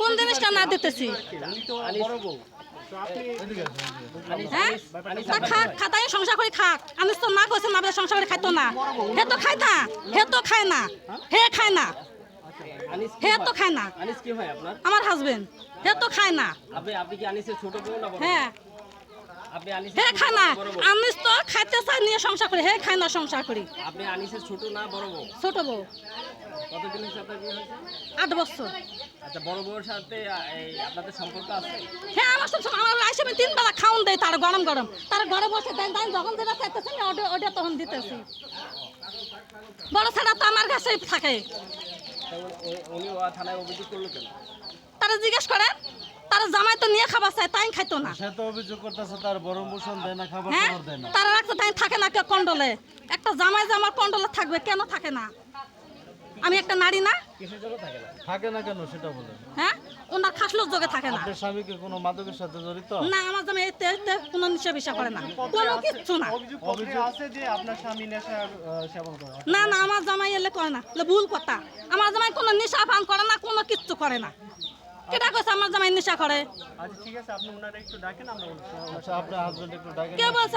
কোন জিনিসটা না দিতেছি? হ্যাঁ? তা খাক খাতায় সংসার করে খাক। আমি তো না কইছে না সংসার করে খাইতো না। হে তো খাই না হে তো খায় না হে খায় না হে তো খায় না। আনিস কি হয় আপনার? আমার হাজবেন্ড হে তো খায় না। আপনি আপনি কি আনিসের ছোট বউ না বড় বউ? হ্যাঁ। হে ছোট খায় না না বড় বউ? আমি তো খাইতে চাই নিয়ে সংসার করি। হে খায় না সংসার করি। আপনি আনিসের ছোট না বড় বউ? ছোট বউ। কতদিন হচ্ছে আপনার বিয়ে হয়েছে? আট বছর। আচ্ছা বড় বউয়ের সাথে এই আপনাদের সম্পর্ক আছে? হ্যাঁ আমার সব আমার আমি তিন বেলা খাওন দেয় তার গরম গরম। তার ঘরে বসে দেন দেন যখন যেটা চাইতেছে আমি ওটা ওটা তখন দিতেছি। বড় ছেলে তো আমার কাছেই থাকে। উনি থানায় অভিযোগ করল কেন? তারা জিজ্ঞেস করেন তারা জামাই তো নিয়ে খাবার চায় তাই খাইতো না। সে তো অভিযোগ করতেছে তার বরং মোশন দেয় না খাবার হ্যাঁ? খাবার দেয় না। তারা রাখতে তাই থাকে না কেউ কন্ডলে। একটা জামাই যে আমার কন্ডলে থাকবে কেন থাকে না? আমি একটা নারী না? কিসের জন্য থাকে না? থাকে না কেন সেটা বলেন। হ্যাঁ? ওনার খাসলোর যোগে থাকে না। আপনার স্বামীকে কোনো মাদকের সাথে জড়িত? না আমার জামাই এতে এতে কোনো নিশা বিষা করে না। কোনো কিচ্ছু না। অভিযোগ আছে যে আপনার স্বামী আহ, সেবন করে। না না আমার জামাই এলে করে না। এলে ভুল কথা। আমার জামাই কোনো নেশা পান করে না কোনো কিচ্ছু করে না। কেটা কইছে আমার জামাই নেশা করে। আচ্ছা ঠিক আছে আপনি ওনারা একটু ডাকেন আমরা আচ্ছা আপনার হাজবেন্ড একটু ডাকেন। কে বলছে